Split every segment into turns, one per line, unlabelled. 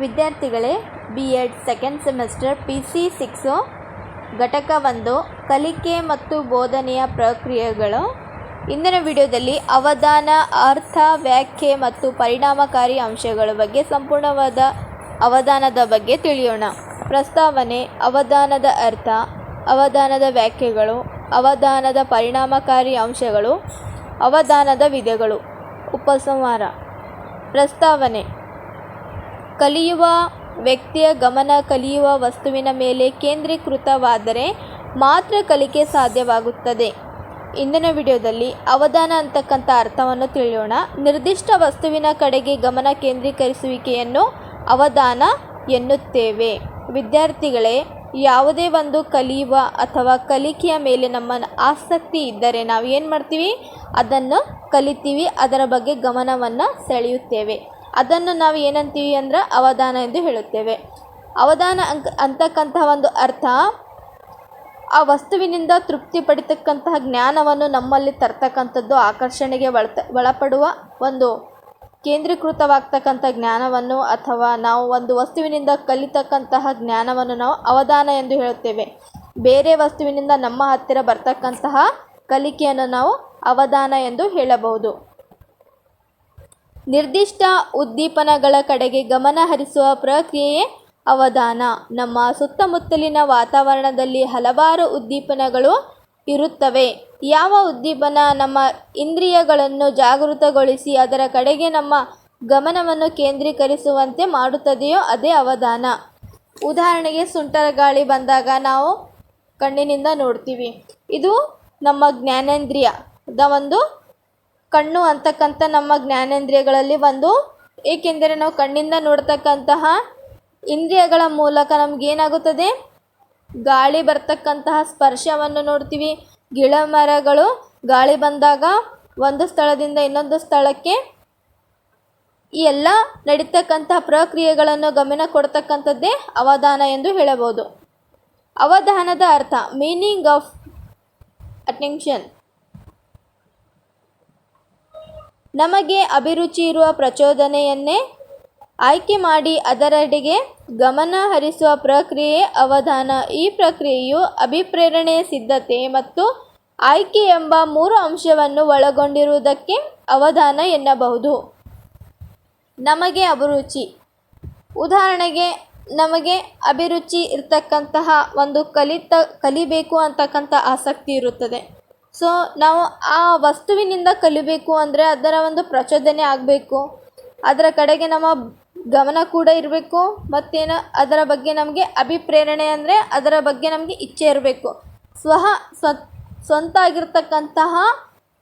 ವಿದ್ಯಾರ್ಥಿಗಳೇ B Ed second semester P C six ಘಟಕ ಒಂದು, ಕಲಿಕೆ ಮತ್ತು ಬೋಧನೆಯ ಪ್ರಕ್ರಿಯೆಗಳು. ಇಂದಿನ ವಿಡಿಯೋದಲ್ಲಿ ಅವಧಾನ, ಅರ್ಥ, ವ್ಯಾಖ್ಯೆ ಮತ್ತು ಪರಿಣಾಮಕಾರಿ ಅಂಶಗಳ ಬಗ್ಗೆ ಸಂಪೂರ್ಣವಾದ ಅವಧಾನದ ಬಗ್ಗೆ ತಿಳಿಯೋಣ. ಪ್ರಸ್ತಾವನೆ, ಅವಧಾನದ ಅರ್ಥ, ಅವಧಾನದ ವ್ಯಾಖ್ಯೆಗಳು, ಅವಧಾನದ ಪರಿಣಾಮಕಾರಿ ಅಂಶಗಳು, ಅವಧಾನದ ವಿಧಗಳು. ಉಪಸಂಹಾರ. ಪ್ರಸ್ತಾವನೆ ಕಲಿಯುವ ವ್ಯಕ್ತಿಯ ಗಮನ ಕಲಿಯುವ ವಸ್ತುವಿನ ಮೇಲೆ ಕೇಂದ್ರೀಕೃತವಾದರೆ ಮಾತ್ರ ಕಲಿಕೆ ಸಾಧ್ಯವಾಗುತ್ತದೆ. ಇಂದಿನ ವಿಡಿಯೋದಲ್ಲಿ ಅವಧಾನ ಅಂತಕ್ಕಂಥ ಅರ್ಥವನ್ನು ತಿಳಿಯೋಣ. ನಿರ್ದಿಷ್ಟ ವಸ್ತುವಿನ ಕಡೆಗೆ ಗಮನ ಕೇಂದ್ರೀಕರಿಸುವಿಕೆಯನ್ನು ಅವಧಾನ ಎನ್ನುತ್ತೇವೆ. ವಿದ್ಯಾರ್ಥಿಗಳೇ, ಯಾವುದೇ ಒಂದು ಕಲಿಯುವ ಅಥವಾ ಕಲಿಕೆಯ ಮೇಲೆ ನಮ್ಮ ಆಸಕ್ತಿ ಇದ್ದರೆ ನಾವು ಏನು ಮಾಡ್ತೀವಿ? ಅದನ್ನು ಕಲಿತೀವಿ, ಅದರ ಬಗ್ಗೆ ಗಮನವನ್ನು ಸೆಳೆಯುತ್ತೇವೆ. ಅದನ್ನು ನಾವು ಏನಂತೀವಿ ಅಂದ್ರೆ ಅವಧಾನ ಎಂದು ಹೇಳುತ್ತೇವೆ. ಅವಧಾನ ಅಂಕ ಒಂದು ಅರ್ಥ ಆ ವಸ್ತುವಿನಿಂದ ತೃಪ್ತಿ ಪಡಿತಕ್ಕಂತಹ ಜ್ಞಾನವನ್ನು ನಮ್ಮಲ್ಲಿ ತರ್ತಕ್ಕಂಥದ್ದು ಆಕರ್ಷಣೆಗೆ ಒಳತ ಒಳಪಡುವ ಒಂದು ಕೇಂದ್ರೀಕೃತವಾಗ್ತಕ್ಕಂಥ ಜ್ಞಾನವನ್ನು ಅಥವಾ ನಾವು ಒಂದು ವಸ್ತುವಿನಿಂದ ಕಲಿತಕ್ಕಂತಹ ಜ್ಞಾನವನ್ನು ನಾವು ಅವಧಾನ ಎಂದು ಹೇಳುತ್ತೇವೆ. ಬೇರೆ ವಸ್ತುವಿನಿಂದ ನಮ್ಮ ಹತ್ತಿರ ಬರ್ತಕ್ಕಂತಹ ಕಲಿಕೆಯನ್ನು ನಾವು ಅವಧಾನ ಎಂದು ಹೇಳಬಹುದು. ನಿರ್ದಿಷ್ಟ ಉದ್ದೀಪನಗಳ ಕಡೆಗೆ ಗಮನ ಹರಿಸುವ ಪ್ರಕ್ರಿಯೆಯೇ ಅವಧಾನ. ನಮ್ಮ ಸುತ್ತಮುತ್ತಲಿನ ವಾತಾವರಣದಲ್ಲಿ ಹಲವಾರು ಉದ್ದೀಪನಗಳು ಇರುತ್ತವೆ. ಯಾವ ಉದ್ದೀಪನ ನಮ್ಮ ಇಂದ್ರಿಯಗಳನ್ನು ಜಾಗೃತಗೊಳಿಸಿ ಅದರ ಕಡೆಗೆ ನಮ್ಮ ಗಮನವನ್ನು ಕೇಂದ್ರೀಕರಿಸುವಂತೆ ಮಾಡುತ್ತದೆಯೋ ಅದೇ ಅವಧಾನ. ಉದಾಹರಣೆಗೆ ಸುಂಟರ ಗಾಳಿ ಬಂದಾಗ ನಾವು ಕಣ್ಣಿನಿಂದ ನೋಡ್ತೀವಿ. ಇದು ನಮ್ಮ ಜ್ಞಾನೇಂದ್ರಿಯದ ಒಂದು ಕಣ್ಣು ಅಂತಕ್ಕಂಥ ನಮ್ಮ ಜ್ಞಾನೇಂದ್ರಿಯಗಳಲ್ಲಿ ಒಂದು. ಏಕೆಂದರೆ ನಾವು ಕಣ್ಣಿಂದ ನೋಡ್ತಕ್ಕಂತಹ ಇಂದ್ರಿಯಗಳ ಮೂಲಕ ನಮಗೇನಾಗುತ್ತದೆ ಗಾಳಿ ಬರ್ತಕ್ಕಂತಹ ಸ್ಪರ್ಶವನ್ನು ನೋಡ್ತೀವಿ. ಗಿಡ ಮರಗಳು ಗಾಳಿ ಬಂದಾಗ ಒಂದು ಸ್ಥಳದಿಂದ ಇನ್ನೊಂದು ಸ್ಥಳಕ್ಕೆ ಈ ಎಲ್ಲ ನಡೀತಕ್ಕಂತಹ ಪ್ರಕ್ರಿಯೆಗಳನ್ನು ಗಮನ ಕೊಡ್ತಕ್ಕಂಥದ್ದೇ ಅವಧಾನ ಎಂದು ಹೇಳಬಹುದು. ಅವಧಾನದ ಅರ್ಥ ಮೀನಿಂಗ್ ಆಫ್ ಅಟೆನ್ಷನ್ ನಮಗೆ ಅಭಿರುಚಿ ಇರುವ ಪ್ರಚೋದನೆಯನ್ನೇ ಆಯ್ಕೆ ಮಾಡಿ ಅದರೆಡೆಗೆ ಗಮನ ಹರಿಸುವ ಪ್ರಕ್ರಿಯೆ ಅವಧಾನ. ಈ ಪ್ರಕ್ರಿಯೆಯು ಅಭಿಪ್ರೇರಣೆ, ಸಿದ್ಧತೆ ಮತ್ತು ಆಯ್ಕೆ ಎಂಬ ಮೂರು ಅಂಶವನ್ನು ಒಳಗೊಂಡಿರುವುದಕ್ಕೆ ಅವಧಾನ ಎನ್ನಬಹುದು. ನಮಗೆ ಅಭಿರುಚಿ. ಉದಾಹರಣೆಗೆ, ನಮಗೆ ಅಭಿರುಚಿ ಇರ್ತಕ್ಕಂತಹ ಒಂದು ಕಲಿತ, ಕಲಿಬೇಕು ಅಂತಕ್ಕಂಥ ಆಸಕ್ತಿ ಇರುತ್ತದೆ. ಸೊ ನಾವು ಆ ವಸ್ತುವಿನಿಂದ ಕಲಿಬೇಕು ಅಂದರೆ ಅದರ ಒಂದು ಪ್ರಚೋದನೆ ಆಗಬೇಕು. ಅದರ ಕಡೆಗೆ ನಮ್ಮ ಗಮನ ಕೂಡ ಇರಬೇಕು, ಮತ್ತೇನು ಅದರ ಬಗ್ಗೆ ನಮಗೆ ಅಭಿಪ್ರೇರಣೆ ಅಂದರೆ ಅದರ ಬಗ್ಗೆ ನಮಗೆ ಇಚ್ಛೆ ಇರಬೇಕು. ಸ್ವಹ ಸ್ವ ಸ್ವಂತ ಆಗಿರ್ತಕ್ಕಂತಹ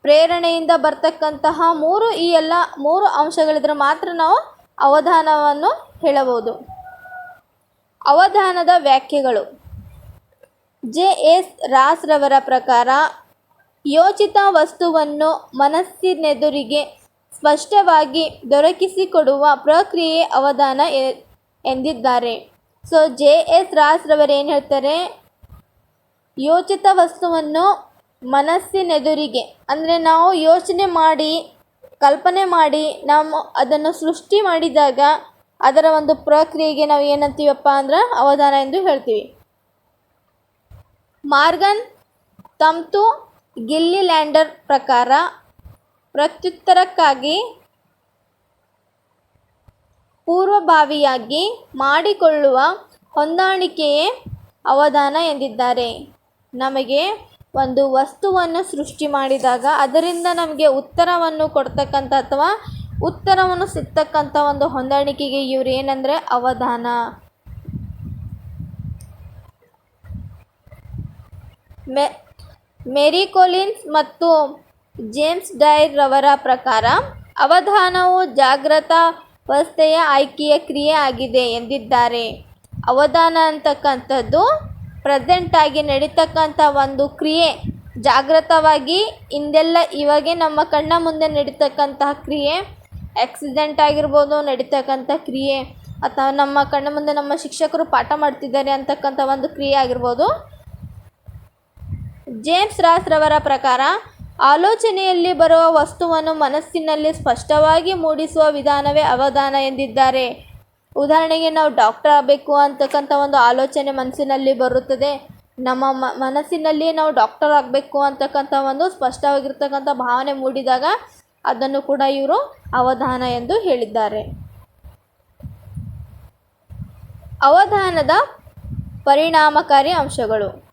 ಪ್ರೇರಣೆಯಿಂದ ಬರ್ತಕ್ಕಂತಹ ಮೂರು ಈ ಎಲ್ಲ ಮೂರು ಅಂಶಗಳಿದ್ರೆ ಮಾತ್ರ ನಾವು ಅವಧಾನವನ್ನು ಹೇಳಬಹುದು. ಅವಧಾನದ ವ್ಯಾಖ್ಯೆಗಳು. ಜೆ ಎಸ್ ರಾಸ್ರವರ ಪ್ರಕಾರ ಯೋಚಿತ ವಸ್ತುವನ್ನು ಮನಸ್ಸಿನೆದುರಿಗೆ ಸ್ಪಷ್ಟವಾಗಿ ದೊರಕಿಸಿಕೊಡುವ ಪ್ರಕ್ರಿಯೆ ಅವಧಾನ ಎಂದಿದ್ದಾರೆ. ಸೊ ಜೆ ಎಸ್ ರಾಸ್ರವರು ಏನು ಹೇಳ್ತಾರೆ? ಯೋಚಿತ ವಸ್ತುವನ್ನು ಮನಸ್ಸಿನೆದುರಿಗೆ, ಅಂದರೆ ನಾವು ಯೋಚನೆ ಮಾಡಿ, ಕಲ್ಪನೆ ಮಾಡಿ, ನಾವು ಅದನ್ನು ಸೃಷ್ಟಿ ಮಾಡಿದಾಗ ಅದರ ಒಂದು ಪ್ರಕ್ರಿಯೆಗೆ ನಾವು ಏನಂತೀವಪ್ಪ ಅಂದ್ರೆ ಅವಧಾನ ಎಂದು ಹೇಳ್ತೀವಿ. ಮಾರ್ಗನ್ ತಮ್ತು ಗಿಲ್ಲಿ ಲ್ಯಾಂಡರ್ ಪ್ರಕಾರ ಪ್ರತ್ಯುತ್ತರಕ್ಕಾಗಿ ಪೂರ್ವಭಾವಿಯಾಗಿ ಮಾಡಿಕೊಳ್ಳುವ ಹೊಂದಾಣಿಕೆಯೇ ಅವಧಾನ ಎಂದಿದ್ದಾರೆ. ನಮಗೆ ಒಂದು ವಸ್ತುವನ್ನು ಸೃಷ್ಟಿ ಮಾಡಿದಾಗ ಅದರಿಂದ ನಮಗೆ ಉತ್ತರವನ್ನು ಕೊಡ್ತಕ್ಕಂಥ ಅಥವಾ ಉತ್ತರವನ್ನು ಸಿಕ್ತಕ್ಕಂಥ ಒಂದು ಹೊಂದಾಣಿಕೆಗೆ ಇವ್ರು ಏನಂದರೆ ಅವಧಾನ. ಮೆ ಮೇರಿ ಕೊಲಿನ್ಸ್ ಮತ್ತು ಜೇಮ್ಸ್ ಡೈರ್ ರವರ ಪ್ರಕಾರ ಅವಧಾನವು ಜಾಗೃತ ಅವಸ್ಥೆಯ ಆಯ್ಕೆಯ ಕ್ರಿಯೆ ಆಗಿದೆ ಎಂದಿದ್ದಾರೆ. ಅವಧಾನ ಅಂತಕ್ಕಂಥದ್ದು ಪ್ರೆಸೆಂಟಾಗಿ ನಡೀತಕ್ಕಂಥ ಒಂದು ಕ್ರಿಯೆ. ಜಾಗೃತವಾಗಿ ಹಿಂದೆಲ್ಲ ಇವಾಗೆ ನಮ್ಮ ಕಣ್ಣ ಮುಂದೆ ನಡೀತಕ್ಕಂತಹ ಕ್ರಿಯೆ. ಆಕ್ಸಿಡೆಂಟ್ ಆಗಿರ್ಬೋದು, ನಡೀತಕ್ಕಂಥ ಕ್ರಿಯೆ. ಅಥವಾ ನಮ್ಮ ಕಣ್ಣ ಮುಂದೆ ನಮ್ಮ ಶಿಕ್ಷಕರು ಪಾಠ ಮಾಡ್ತಿದ್ದಾರೆ ಅಂತಕ್ಕಂಥ ಒಂದು ಕ್ರಿಯೆ ಆಗಿರ್ಬೋದು. ಜೇಮ್ಸ್ ರಾಸ್ರವರ ಪ್ರಕಾರ, ಆಲೋಚನೆಯಲ್ಲಿ ಬರುವ ವಸ್ತುವನ್ನು ಮನಸ್ಸಿನಲ್ಲಿ ಸ್ಪಷ್ಟವಾಗಿ ಮೂಡಿಸುವ ವಿಧಾನವೇ ಅವಧಾನ ಎಂದಿದ್ದಾರೆ. ಉದಾಹರಣೆಗೆ, ನಾವು ಡಾಕ್ಟರ್ ಆಗಬೇಕು ಅಂತಕ್ಕಂಥ ಒಂದು ಆಲೋಚನೆ ಮನಸ್ಸಿನಲ್ಲಿ ಬರುತ್ತದೆ. ನಮ್ಮ ಮನಸ್ಸಿನಲ್ಲಿ ನಾವು ಡಾಕ್ಟರ್ ಆಗಬೇಕು ಅಂತಕ್ಕಂಥ ಒಂದು ಸ್ಪಷ್ಟವಾಗಿರ್ತಕ್ಕಂಥ ಭಾವನೆ ಮೂಡಿದಾಗ, ಅದನ್ನು ಕೂಡ ಇವರು ಅವಧಾನ ಎಂದು ಹೇಳಿದ್ದಾರೆ. ಅವಧಾನದ ಪರಿಣಾಮಕಾರಿ ಅಂಶಗಳು.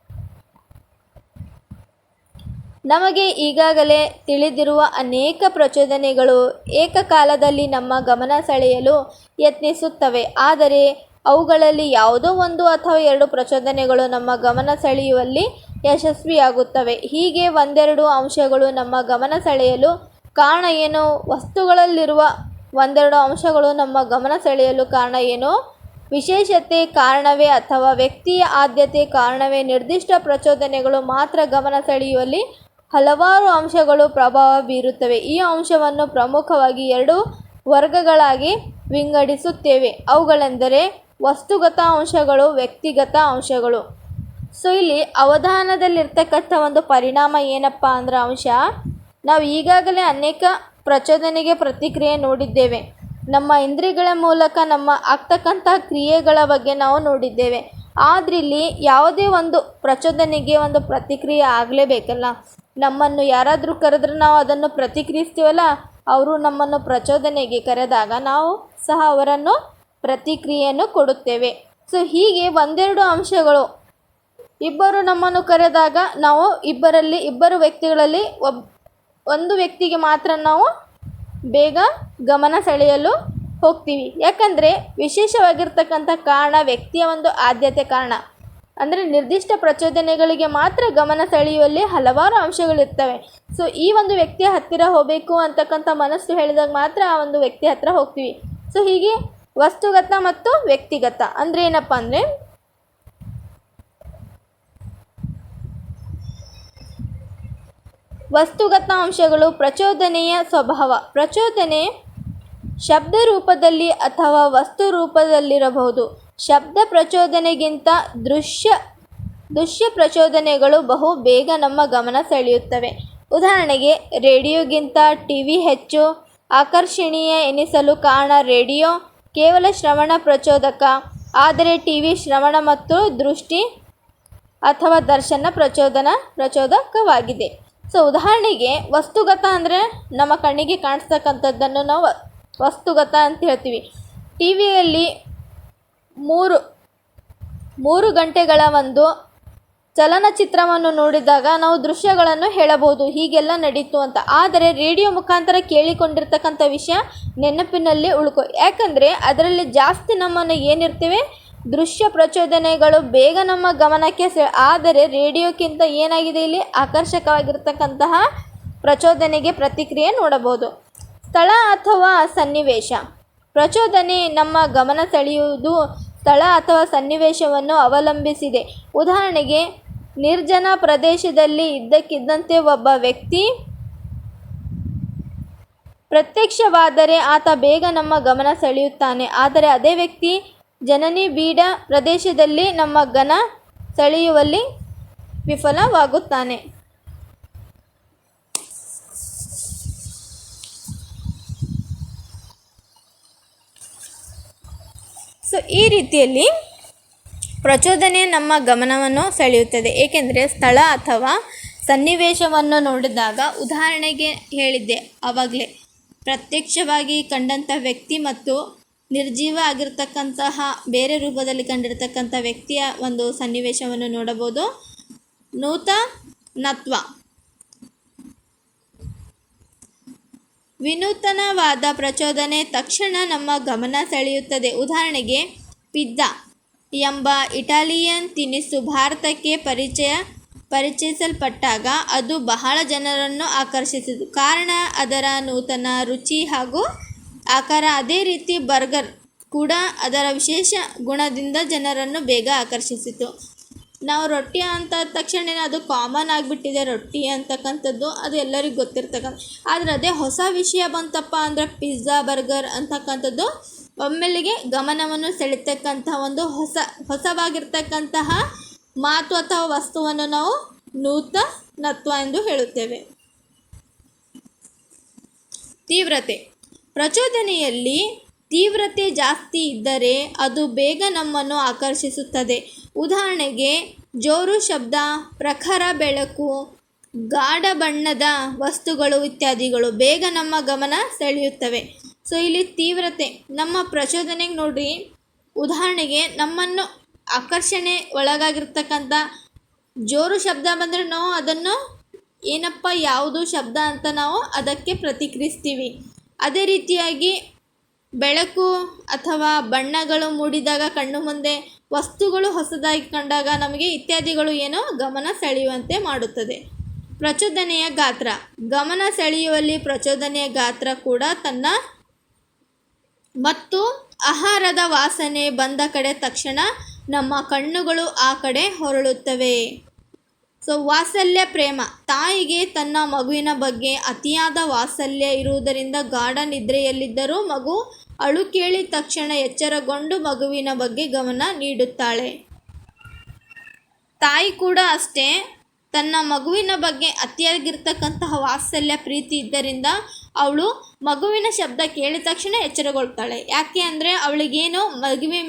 ನಮಗೆ ಈಗಾಗಲೇ ತಿಳಿದಿರುವ ಅನೇಕ ಪ್ರಚೋದನೆಗಳು ಏಕಕಾಲದಲ್ಲಿ ನಮ್ಮ ಗಮನ ಸೆಳೆಯಲು ಯತ್ನಿಸುತ್ತವೆ. ಆದರೆ ಅವುಗಳಲ್ಲಿ ಯಾವುದೋ ಒಂದು ಅಥವಾ ಎರಡು ಪ್ರಚೋದನೆಗಳು ನಮ್ಮ ಗಮನ ಸೆಳೆಯುವಲ್ಲಿ ಯಶಸ್ವಿಯಾಗುತ್ತವೆ. ಹೀಗೆ ಒಂದೆರಡು ಅಂಶಗಳು ನಮ್ಮ ಗಮನ ಸೆಳೆಯಲು ಕಾರಣ ಏನು? ವಸ್ತುಗಳಲ್ಲಿರುವ ಒಂದೆರಡು ಅಂಶಗಳು ನಮ್ಮ ಗಮನ ಸೆಳೆಯಲು ಕಾರಣ ಏನು? ವಿಶೇಷತೆ ಕಾರಣವೇ ಅಥವಾ ವ್ಯಕ್ತಿಯ ಆದ್ಯತೆ ಕಾರಣವೇ ನಿರ್ದಿಷ್ಟ ಪ್ರಚೋದನೆಗಳು ಮಾತ್ರ ಗಮನ ಸೆಳೆಯುವಲ್ಲಿ ಹಲವಾರು ಅಂಶಗಳು ಪ್ರಭಾವ ಬೀರುತ್ತವೆ. ಈ ಅಂಶವನ್ನು ಪ್ರಮುಖವಾಗಿ ಎರಡು ವರ್ಗಗಳಾಗಿ ವಿಂಗಡಿಸುತ್ತೇವೆ. ಅವುಗಳೆಂದರೆ ವಸ್ತುಗತ ಅಂಶಗಳು, ವ್ಯಕ್ತಿಗತ ಅಂಶಗಳು. ಸೊ, ಇಲ್ಲಿ ಅವಧಾನದಲ್ಲಿರ್ತಕ್ಕಂಥ ಒಂದು ಪರಿಣಾಮ ಏನಪ್ಪ ಅಂದ್ರೆ ಅಂಶ, ನಾವು ಈಗಾಗಲೇ ಅನೇಕ ಪ್ರಚೋದನೆಗೆ ಪ್ರತಿಕ್ರಿಯೆ ನೋಡಿದ್ದೇವೆ. ನಮ್ಮ ಇಂದ್ರಿಯಗಳ ಮೂಲಕ ನಮ್ಮ ಆಗ್ತಕ್ಕಂಥ ಕ್ರಿಯೆಗಳ ಬಗ್ಗೆ ನಾವು ನೋಡಿದ್ದೇವೆ. ಆದ್ರಿಲ್ಲಿ ಯಾವುದೇ ಒಂದು ಪ್ರಚೋದನೆಗೆ ಒಂದು ಪ್ರತಿಕ್ರಿಯೆ ಆಗಲೇಬೇಕಲ್ಲ? ನಮ್ಮನ್ನು ಯಾರಾದರೂ ಕರೆದ್ರೆ ನಾವು ಅದನ್ನು ಪ್ರತಿಕ್ರಿಯಿಸ್ತೀವಲ್ಲ, ಅವರು ನಮ್ಮನ್ನು ಪ್ರಚೋದನೆಗೆ ಕರೆದಾಗ ನಾವು ಸಹ ಅವರನ್ನು ಪ್ರತಿಕ್ರಿಯೆಯನ್ನು ಕೊಡುತ್ತೇವೆ. ಸೊ ಹೀಗೆ ಒಂದೆರಡು ಅಂಶಗಳು. ಇಬ್ಬರು ನಮ್ಮನ್ನು ಕರೆದಾಗ ನಾವು ಇಬ್ಬರಲ್ಲಿ, ಇಬ್ಬರು ವ್ಯಕ್ತಿಗಳಲ್ಲಿ ಒಬ್, ಒಂದು ವ್ಯಕ್ತಿಗೆ ಮಾತ್ರ ನಾವು ಬೇಗ ಗಮನ ಸೆಳೆಯಲು ಹೋಗ್ತೀವಿ. ಯಾಕಂದರೆ, ವಿಶೇಷವಾಗಿರ್ತಕ್ಕಂಥ ಕಾರಣ ವ್ಯಕ್ತಿಯ ಒಂದು ಆದ್ಯತೆ ಕಾರಣ. ಅಂದರೆ ನಿರ್ದಿಷ್ಟ ಪ್ರಚೋದನೆಗಳಿಗೆ ಮಾತ್ರ ಗಮನ ಸೆಳೆಯುವಲ್ಲಿ ಹಲವಾರು ಅಂಶಗಳಿರ್ತವೆ. ಸೊ ಈ ಒಂದು ವ್ಯಕ್ತಿಯ ಹತ್ತಿರ ಹೋಗಬೇಕು ಅಂತಕ್ಕಂಥ ಮನಸ್ಸು ಹೇಳಿದಾಗ ಮಾತ್ರ ಆ ಒಂದು ವ್ಯಕ್ತಿ ಹತ್ತಿರ ಹೋಗ್ತೀವಿ. ಸೊ ಹೀಗೆ ವಸ್ತುಗತ ಮತ್ತು ವ್ಯಕ್ತಿಗತ ಅಂದರೆ ಏನಪ್ಪ ಅಂದರೆ ವಸ್ತುಗತ ಅಂಶಗಳು ಪ್ರಚೋದನೆಯ ಸ್ವಭಾವ. ಪ್ರಚೋದನೆ ಶಬ್ದ ರೂಪದಲ್ಲಿ ಅಥವಾ ವಸ್ತು ರೂಪದಲ್ಲಿರಬಹುದು. ಶಬ್ದ ಪ್ರಚೋದನೆಗಿಂತ ದೃಶ್ಯ ದೃಶ್ಯ ಪ್ರಚೋದನೆಗಳು ಬಹು ಬೇಗ ನಮ್ಮ ಗಮನ ಸೆಳೆಯುತ್ತವೆ. ಉದಾಹರಣೆಗೆ, ರೇಡಿಯೋಗಿಂತ ಟಿ ವಿ ಹೆಚ್ಚು ಆಕರ್ಷಣೀಯ ಎನಿಸಲು ಕಾರಣ ರೇಡಿಯೋ ಕೇವಲ ಶ್ರವಣ ಪ್ರಚೋದಕ, ಆದರೆ ಟಿ ವಿ ಶ್ರವಣ ಮತ್ತು ದೃಷ್ಟಿ ಅಥವಾ ದರ್ಶನ ಪ್ರಚೋದನ ಪ್ರಚೋದಕವಾಗಿದೆ. ಸೊ ಉದಾಹರಣೆಗೆ, ವಸ್ತುಗತ ಅಂದರೆ ನಮ್ಮ ಕಣ್ಣಿಗೆ ಕಾಣಿಸ್ತಕ್ಕಂಥದ್ದನ್ನು ನಾವು ವಸ್ತುಗತ ಅಂತ ಹೇಳ್ತೀವಿ. ಟಿ ವಿಯಲ್ಲಿ ಮೂರು ಮೂರು ಗಂಟೆಗಳ ಒಂದು ಚಲನಚಿತ್ರವನ್ನು ನೋಡಿದಾಗ ನಾವು ದೃಶ್ಯಗಳನ್ನು ಹೇಳಬಹುದು, ಹೀಗೆಲ್ಲ ನಡೀತು ಅಂತ. ಆದರೆ ರೇಡಿಯೋ ಮುಖಾಂತರ ಕೇಳಿಕೊಂಡಿರ್ತಕ್ಕಂಥ ವಿಷಯ ನೆನಪಿನಲ್ಲಿ ಉಳ್ಕೊ. ಯಾಕಂದರೆ ಅದರಲ್ಲಿ ಜಾಸ್ತಿ ನಮ್ಮನ್ನು ಏನಿರ್ತೇವೆ? ದೃಶ್ಯ ಪ್ರಚೋದನೆಗಳು ಬೇಗ ನಮ್ಮ ಗಮನಕ್ಕೆ ಸೆ, ಆದರೆ ರೇಡಿಯೋಕ್ಕಿಂತ ಏನಾಗಿದೆ ಇಲ್ಲಿ? ಆಕರ್ಷಕವಾಗಿರ್ತಕ್ಕಂತಹ ಪ್ರಚೋದನೆಗೆ ಪ್ರತಿಕ್ರಿಯೆ ನೋಡಬಹುದು. ಸ್ಥಳ ಅಥವಾ ಸನ್ನಿವೇಶ. ಪ್ರಚೋದನೆ ನಮ್ಮ ಗಮನ ಸೆಳೆಯುವುದು ಸ್ಥಳ ಅಥವಾ ಸನ್ನಿವೇಶವನ್ನು ಅವಲಂಬಿಸಿದೆ. ಉದಾಹರಣೆಗೆ, ನಿರ್ಜನ ಪ್ರದೇಶದಲ್ಲಿ ಇದ್ದಕ್ಕಿದ್ದಂತೆ ಒಬ್ಬ ವ್ಯಕ್ತಿ ಪ್ರತ್ಯಕ್ಷವಾದರೆ ಆತ ಬೇಗ ನಮ್ಮ ಗಮನ ಸೆಳೆಯುತ್ತಾನೆ. ಆದರೆ ಅದೇ ವ್ಯಕ್ತಿ ಜನನಿ ಬೀಡ ಪ್ರದೇಶದಲ್ಲಿ ನಮ್ಮ ಗಮನ ಸೆಳೆಯುವಲ್ಲಿ ವಿಫಲವಾಗುತ್ತಾನೆ. ಸೊ ಈ ರೀತಿಯಲ್ಲಿ ಪ್ರಚೋದನೆ ನಮ್ಮ ಗಮನವನ್ನು ಸೆಳೆಯುತ್ತದೆ. ಏಕೆಂದರೆ ಸ್ಥಳ ಅಥವಾ ಸನ್ನಿವೇಶವನ್ನು ನೋಡಿದಾಗ ಉದಾಹರಣೆಗೆ ಹೇಳಿದ್ದೆ ಆವಾಗಲೇ ಪ್ರತ್ಯಕ್ಷವಾಗಿ ಕಂಡಂಥ ವ್ಯಕ್ತಿ ಮತ್ತು ನಿರ್ಜೀವ ಆಗಿರ್ತಕ್ಕಂತಹ ಬೇರೆ ರೂಪದಲ್ಲಿ ಕಂಡಿರ್ತಕ್ಕಂಥ ವ್ಯಕ್ತಿಯ ಒಂದು ಸನ್ನಿವೇಶವನ್ನು ನೋಡಬಹುದು. ನೂತನತ್ವ. ವಿನೂತನವಾದ ಪ್ರಚೋದನೆ ತಕ್ಷಣ ನಮ್ಮ ಗಮನ ಸೆಳೆಯುತ್ತದೆ. ಉದಾಹರಣೆಗೆ, ಪಿಜ್ಜಾ ಎಂಬ ಇಟಾಲಿಯನ್ ತಿನಿಸು ಭಾರತಕ್ಕೆ ಪರಿಚಯ ಪರಿಚಯಿಸಲ್ಪಟ್ಟಾಗ ಅದು ಬಹಳ ಜನರನ್ನು ಆಕರ್ಷಿಸಿತು. ಕಾರಣ, ಅದರ ನೂತನ ರುಚಿ ಹಾಗೂ ಆಕಾರ ಅದೇ ರೀತಿ ಬರ್ಗರ್ ಕೂಡ ಅದರ ವಿಶೇಷ ಗುಣದಿಂದ ಜನರನ್ನು ಬೇಗ ಆಕರ್ಷಿಸಿತು. ನಾವು ರೊಟ್ಟಿ ಅಂತ ತಕ್ಷಣ ಅದು ಕಾಮನ್ ಆಗಿಬಿಟ್ಟಿದೆ, ರೊಟ್ಟಿ ಅಂತಕ್ಕಂಥದ್ದು ಅದು ಎಲ್ಲರಿಗೂ ಗೊತ್ತಿರ್ತಕ್ಕಂಥ ಆದರೆ ಅದೇ ಹೊಸ ವಿಷಯ ಬಂತಪ್ಪ ಅಂದರೆ ಪಿಜ್ಜಾ ಬರ್ಗರ್ ಅಂತಕ್ಕಂಥದ್ದು ಒಮ್ಮೆಲೆಗೆ ಗಮನವನ್ನು ಸೆಳೀತಕ್ಕಂಥ ಒಂದು ಹೊಸ ಹೊಸವಾಗಿರ್ತಕ್ಕಂತಹ ಮಾತು ಅಥವಾ ವಸ್ತುವನ್ನು ನಾವು ನೂತನತ್ವ ಎಂದು ಹೇಳುತ್ತೇವೆ. ತೀವ್ರತೆ. ಪ್ರಚೋದನೆಯಲ್ಲಿ ತೀವ್ರತೆ ಜಾಸ್ತಿ ಇದ್ದರೆ ಅದು ಬೇಗ ನಮ್ಮನ್ನು ಆಕರ್ಷಿಸುತ್ತದೆ. ಉದಾಹರಣೆಗೆ, ಜೋರು ಶಬ್ದ, ಪ್ರಖರ ಬೆಳಕು, ಗಾಢ ಬಣ್ಣದ ವಸ್ತುಗಳು ಇತ್ಯಾದಿಗಳು ಬೇಗ ನಮ್ಮ ಗಮನ ಸೆಳೆಯುತ್ತವೆ. ಸೊ, ಇಲ್ಲಿ ತೀವ್ರತೆ. ನಮ್ಮ ಪ್ರಚೋದನೆಗೆ ನೋಡಿ, ಉದಾಹರಣೆಗೆ ನಮ್ಮನ್ನು ಆಕರ್ಷಣೆ ಒಳಗಾಗಿರ್ತಕ್ಕಂಥ ಜೋರು ಶಬ್ದ ಬಂದರೆ ನಾವು ಅದನ್ನು ಏನಪ್ಪ ಯಾವುದು ಶಬ್ದ ಅಂತ ನಾವು ಅದಕ್ಕೆ ಪ್ರತಿಕ್ರಿಯಿಸ್ತೀವಿ. ಅದೇ ರೀತಿಯಾಗಿ ಬೆಳಕು ಅಥವಾ ಬಣ್ಣಗಳು ಮೂಡಿದಾಗ ಕಣ್ಣು ಮುಂದೆ ವಸ್ತುಗಳು ಹೊಸದಾಗಿ ಕಂಡಾಗ ನಮಗೆ ಇತ್ಯಾದಿಗಳು ಏನೋ ಗಮನ ಸೆಳೆಯುವಂತೆ ಮಾಡುತ್ತದೆ. ಪ್ರಚೋದನೆಯ ಗಾತ್ರ. ಗಮನ ಸೆಳೆಯುವಲ್ಲಿ ಪ್ರಚೋದನೆಯ ಗಾತ್ರ ಕೂಡ ತನ್ನ ಮತ್ತು ಆಹಾರದ ವಾಸನೆ ಬಂದ ಕಡೆ ತಕ್ಷಣ ನಮ್ಮ ಕಣ್ಣುಗಳು ಆ ಕಡೆ ಹೊರಳುತ್ತವೆ. ಸೊ, ವಾತ್ಸಲ್ಯ ಪ್ರೇಮ. ತಾಯಿಗೆ ತನ್ನ ಮಗುವಿನ ಬಗ್ಗೆ ಅತಿಯಾದ ವಾತ್ಸಲ್ಯ ಇರುವುದರಿಂದ ಗಾಢ ನಿದ್ರೆಯಲ್ಲಿದ್ದರೂ ಮಗು ಅಳು ಕೇಳಿದ ತಕ್ಷಣ ಎಚ್ಚರಗೊಂಡು ಮಗುವಿನ ಬಗ್ಗೆ ಗಮನ ನೀಡುತ್ತಾಳೆ. ತಾಯಿ ಕೂಡ ಅಷ್ಟೇ. ತನ್ನ ಮಗುವಿನ ಬಗ್ಗೆ ಅತಿಯಾಗಿರ್ತಕ್ಕಂತಹ ವಾತ್ಸಲ್ಯ, ಪ್ರೀತಿ ಇದ್ದರಿಂದ ಅವಳು ಮಗುವಿನ ಶಬ್ದ ಕೇಳಿದ ತಕ್ಷಣ ಎಚ್ಚರಗೊಳ್ತಾಳೆ. ಯಾಕೆ ಅಂದರೆ ಅವಳಿಗೇನು ಮಗುವಿ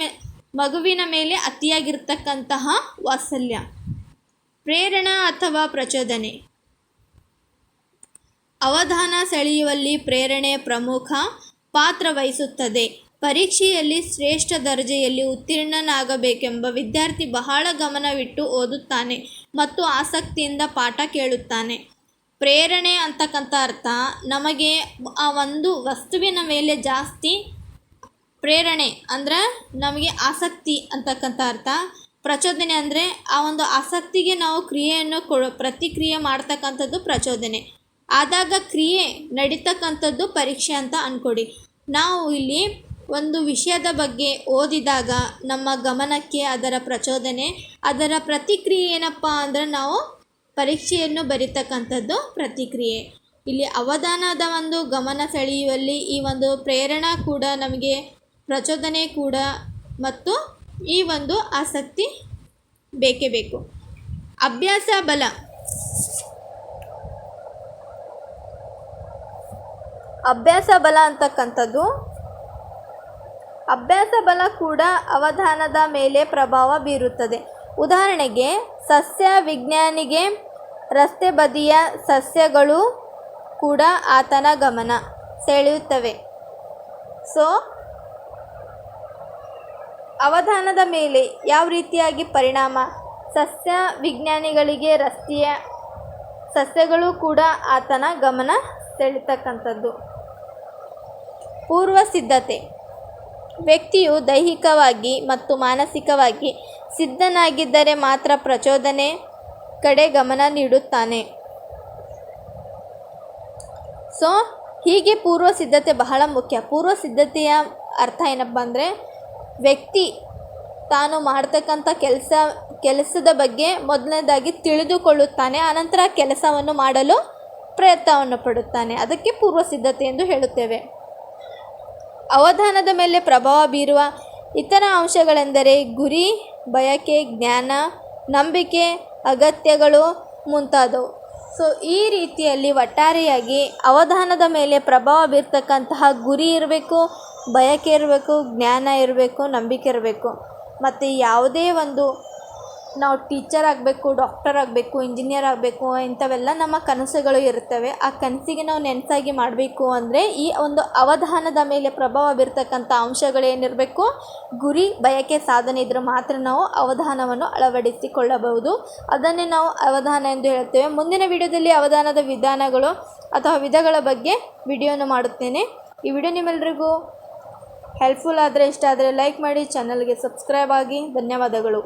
ಮಗುವಿನ ಮೇಲೆ ಅತಿಯಾಗಿರ್ತಕ್ಕಂತಹ ವಾತ್ಸಲ್ಯ, ಪ್ರೇರಣಾ ಅಥವಾ ಪ್ರಚೋದನೆ. ಅವಧಾನ ಸೆಳೆಯುವಲ್ಲಿ ಪ್ರೇರಣೆ ಪ್ರಮುಖ. ಪಾತ್ರ ವಹಿಸುತ್ತದೆ ಪರೀಕ್ಷೆಯಲ್ಲಿ ಶ್ರೇಷ್ಠ ದರ್ಜೆಯಲ್ಲಿ ಉತ್ತೀರ್ಣನಾಗಬೇಕೆಂಬ ವಿದ್ಯಾರ್ಥಿ ಬಹಳ ಗಮನವಿಟ್ಟು ಓದುತ್ತಾನೆ ಮತ್ತು ಆಸಕ್ತಿಯಿಂದ ಪಾಠ ಕೇಳುತ್ತಾನೆ. ಪ್ರೇರಣೆ ಅಂತಕ್ಕಂಥ ಅರ್ಥ, ನಮಗೆ ಆ ಒಂದು ವಸ್ತುವಿನ ಮೇಲೆ ಜಾಸ್ತಿ ಪ್ರೇರಣೆ ಅಂದರೆ ನಮಗೆ ಆಸಕ್ತಿ ಅಂತಕ್ಕಂಥ ಅರ್ಥ. ಪ್ರಚೋದನೆ ಅಂದರೆ ಆ ಒಂದು ಆಸಕ್ತಿಗೆ ನಾವು ಕ್ರಿಯೆಯನ್ನು ಕೊಡೋ, ಪ್ರತಿಕ್ರಿಯೆ ಮಾಡ್ತಕ್ಕಂಥದ್ದು ಪ್ರಚೋದನೆ. ಆದಾಗ ಕ್ರಿಯೆ ನಡೀತಕ್ಕಂಥದ್ದು ಪರೀಕ್ಷೆ ಅಂತ ಅಂದ್ಕೊಡಿ ನಾವು ಇಲ್ಲಿ ಒಂದು ವಿಷಯದ ಬಗ್ಗೆ ಓದಿದಾಗ ನಮ್ಮ ಗಮನಕ್ಕೆ ಅದರ ಪ್ರಚೋದನೆ, ಅದರ ಪ್ರತಿಕ್ರಿಯೆ ಏನಪ್ಪ ಅಂದರೆ ನಾವು ಪರೀಕ್ಷೆಯನ್ನು ಬರೀತಕ್ಕಂಥದ್ದು ಪ್ರತಿಕ್ರಿಯೆ. ಇಲ್ಲಿ ಅವಧಾನದ ಒಂದು ಗಮನ ಸೆಳೆಯುವಲ್ಲಿ ಈ ಒಂದು ಪ್ರೇರಣಾ ಕೂಡ ನಮಗೆ, ಪ್ರಚೋದನೆ ಕೂಡ ಮತ್ತು ಈ ಒಂದು ಆಸಕ್ತಿ ಬೇಕೇ ಬೇಕು. ಅಭ್ಯಾಸ ಬಲ. ಅಭ್ಯಾಸ ಬಲ ಅಂತಕ್ಕಂಥದ್ದು. ಅಭ್ಯಾಸ ಬಲ ಕೂಡ ಅವಧಾನದ ಮೇಲೆ ಪ್ರಭಾವ ಬೀರುತ್ತದೆ. ಉದಾಹರಣೆಗೆ, ಸಸ್ಯ ವಿಜ್ಞಾನಿಗೆ ರಸ್ತೆ ಬದಿಯ ಸಸ್ಯಗಳು ಕೂಡ ಆತನ ಗಮನ ಸೆಳೆಯುತ್ತವೆ. ಸೊ ಅವಧಾನದ ಮೇಲೆ ಯಾವ ರೀತಿಯಾಗಿ ಪರಿಣಾಮ? ಸಸ್ಯ ವಿಜ್ಞಾನಿಗಳಿಗೆ ರಸ್ತೆಯ ಸಸ್ಯಗಳು ಕೂಡ ಆತನ ಗಮನ ಸೆಳೀತಕ್ಕಂಥದ್ದು. ಪೂರ್ವ ಸಿದ್ಧತೆ ವ್ಯಕ್ತಿಯು ದೈಹಿಕವಾಗಿ ಮತ್ತು ಮಾನಸಿಕವಾಗಿ ಸಿದ್ಧನಾಗಿದ್ದರೆ ಮಾತ್ರ ಪ್ರಚೋದನೆ ಕಡೆ ಗಮನ ನೀಡುತ್ತಾನೆ. ಸೊ, ಹೀಗೆ ಪೂರ್ವ ಸಿದ್ಧತೆ ಬಹಳ ಮುಖ್ಯ. ಪೂರ್ವ ಸಿದ್ಧತೆಯ ಅರ್ಥ ಏನಪ್ಪ ಅಂದರೆ, ವ್ಯಕ್ತಿ ತಾನು ಮಾಡ್ತಕ್ಕಂಥ ಕೆಲಸ, ಕೆಲಸದ ಬಗ್ಗೆ ಮೊದಲನೇದಾಗಿ ತಿಳಿದುಕೊಳ್ಳುತ್ತಾನೆ, ಆನಂತರ ಕೆಲಸವನ್ನು ಮಾಡಲು ಪ್ರಯತ್ನವನ್ನು ಪಡುತ್ತಾನೆ. ಅದಕ್ಕೆ ಪೂರ್ವ ಸಿದ್ಧತೆ ಎಂದು ಹೇಳುತ್ತೇವೆ. ಅವಧಾನದ ಮೇಲೆ ಪ್ರಭಾವ ಬೀರುವ ಇತರ ಅಂಶಗಳೆಂದರೆ ಗುರಿ, ಬಯಕೆ, ಜ್ಞಾನ, ನಂಬಿಕೆ, ಅಗತ್ಯಗಳು ಮುಂತಾದವು. ಸೊ ಈ ರೀತಿಯಲ್ಲಿ ಒಟ್ಟಾರೆಯಾಗಿ ಅವಧಾನದ ಮೇಲೆ ಪ್ರಭಾವ ಬೀರ್ತಕ್ಕಂತಹ ಗುರಿ ಇರಬೇಕು, ಬಯಕೆ ಇರಬೇಕು, ಜ್ಞಾನ ಇರಬೇಕು, ನಂಬಿಕೆ ಇರಬೇಕು. ಮತ್ತು ಯಾವುದೇ ಒಂದು ನಾವು ಟೀಚರ್ ಆಗಬೇಕು ಡಾಕ್ಟರ್ ಆಗಬೇಕು ಇಂಜಿನಿಯರ್ ಆಗಬೇಕು, ಇಂಥವೆಲ್ಲ ನಮ್ಮ ಕನಸುಗಳು ಇರ್ತವೆ ಆ ಕನಸಿಗೆ ನಾವು ನೆನಸಾಗಿ ಮಾಡಬೇಕು ಅಂದರೆ ಈ ಒಂದು ಅವಧಾನದ ಮೇಲೆ ಪ್ರಭಾವ ಬೀರ್ತಕ್ಕಂಥ ಅಂಶಗಳೇನಿರಬೇಕು, ಗುರಿ ಬಯಕೆ ಸಾಧನೆ ಇದ್ದರೆ ಮಾತ್ರ ನಾವು ಅವಧಾನವನ್ನು ಅಳವಡಿಸಿಕೊಳ್ಳಬಹುದು. ಅದನ್ನೇ ನಾವು ಅವಧಾನ ಎಂದು ಹೇಳ್ತೇವೆ. ಮುಂದಿನ ವಿಡಿಯೋದಲ್ಲಿ ಅವಧಾನದ ವಿಧಾನಗಳು ಅಥವಾ ವಿಧಗಳ ಬಗ್ಗೆ ವಿಡಿಯೋನ ಮಾಡುತ್ತೇನೆ. ಈ ವಿಡಿಯೋ ನಿಮ್ಮೆಲ್ಲರಿಗೂ ಹೆಲ್ಪ್ಫುಲ್ ಆದರೆ, ಇಷ್ಟ ಆದರೆ ಲೈಕ್ ಮಾಡಿ ಚಾನಲ್ಗೆ ಸಬ್ಸ್ಕ್ರೈಬ್ ಆಗಿ. ಧನ್ಯವಾದಗಳು.